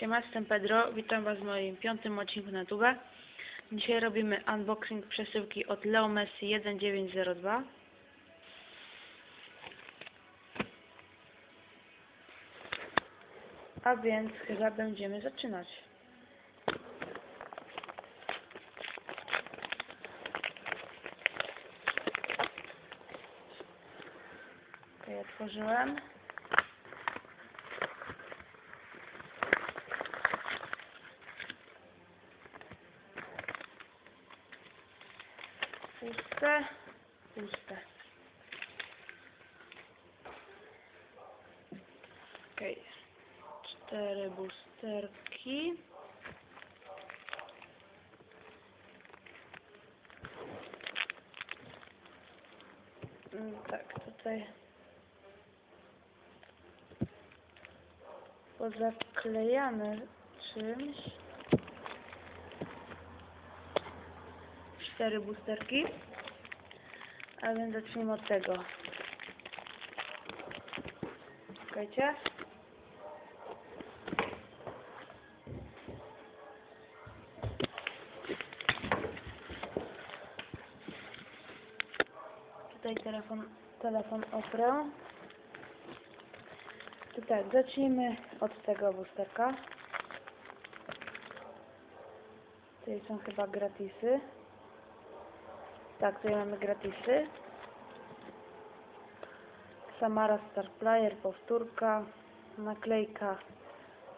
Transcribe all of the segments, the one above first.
Siema, jestem Pedro, witam Was w moim piątym odcinku na YouTube. Dzisiaj robimy unboxing przesyłki od Leo Messi 1902. A więc chyba będziemy zaczynać. Okej, otworzyłem. Puste, puste. Okej. Cztery boosterki. Mm, Tak, tutaj pozaklejane czymś. Cztery boosterki. A więc zacznijmy od tego. Czekajcie. Tutaj telefon, telefon oprę. To tak, zacznijmy od tego boosterka. Tutaj są chyba gratisy. Tak, tutaj mamy gratisy. Samara Star Player, powtórka, naklejka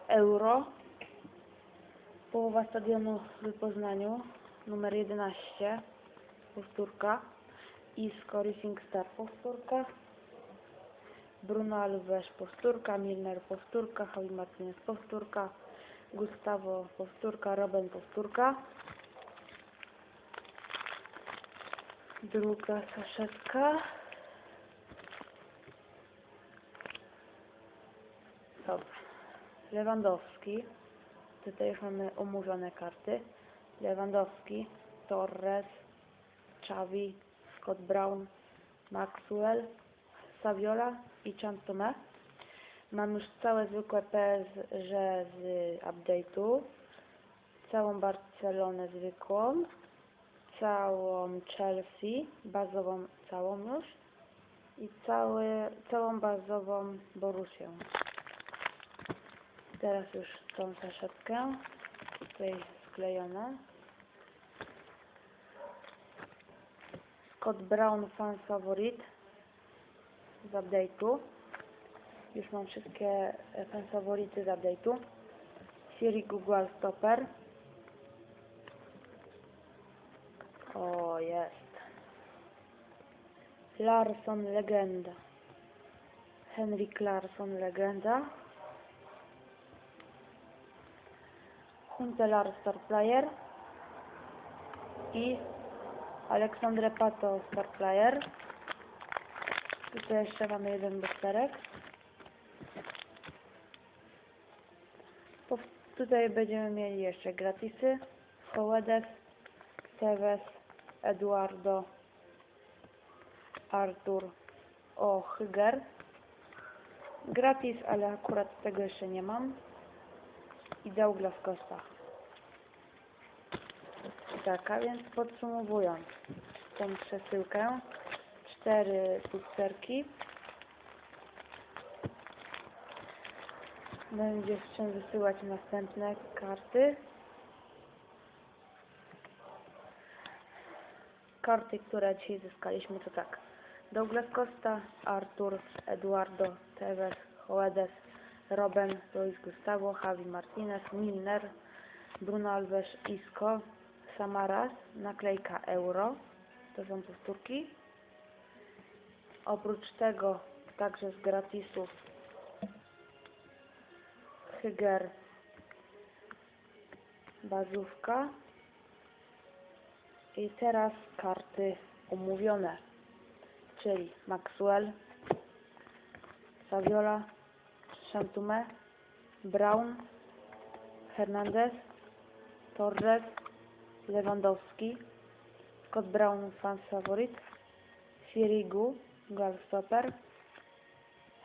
euro. Połowa stadionu w Poznaniu, numer 11, powtórka. Isco Racing Star, powtórka. Bruno Alves, powtórka. Milner, powtórka. Javi Martinez, powtórka. Gustavo, powtórka. Robin, powtórka. Druga saszetka. Dobra. Lewandowski. Tutaj już mamy omówione karty. Lewandowski, Torres, Xavi, Scott Brown, Maxwell, Saviola i Chantome. Mam już całe zwykłe PSG z update'u, całą Barcelonę zwykłą, całą Chelsea, bazową całą już i cały, całą bazową Borusię. Teraz już tą saszetkę, tutaj sklejoną. Scott Brown Fan Favorit z update'u. Już mam wszystkie e, fan fawority z update'u. Siri Google Stopper. Larson Legenda. Henrik Larsson Legenda. Huntelar Star Player. I Aleksandre Pato Star Player. Tutaj jeszcze mamy jeden boosterek. Tutaj będziemy mieli jeszcze gratisy. Howedes, Tevez, Eduardo, Artur, o Hyger. Gratis, ale akurat tego jeszcze nie mam. I Douglas Costa. Tak, a więc podsumowując tą przesyłkę, cztery boosterki. Będzie z czym wysyłać następne karty. Karty, które dzisiaj zyskaliśmy to tak. Douglas Costa, Artur, Eduardo, Tevez, Hoedes, Robben, Luis Gustavo, Javi Martinez, Milner, Bruno Alves, Isco, Samaras, naklejka euro, to są powtórki. Oprócz tego także z gratisów Hyger, bazówka i teraz karty umówione, czyli Maxwell, Saviola, Chantume, Brown, Hernandez, Torres, Lewandowski, Scott Brown fan faworyt, Sirigu, Galstopper,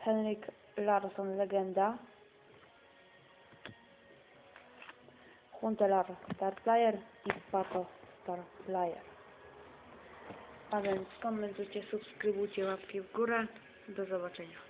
Henrik Larsson legenda, Huntelar Star Player i Pato Star Player. A więc komentujcie, subskrybujcie, łapki w górę. Do zobaczenia.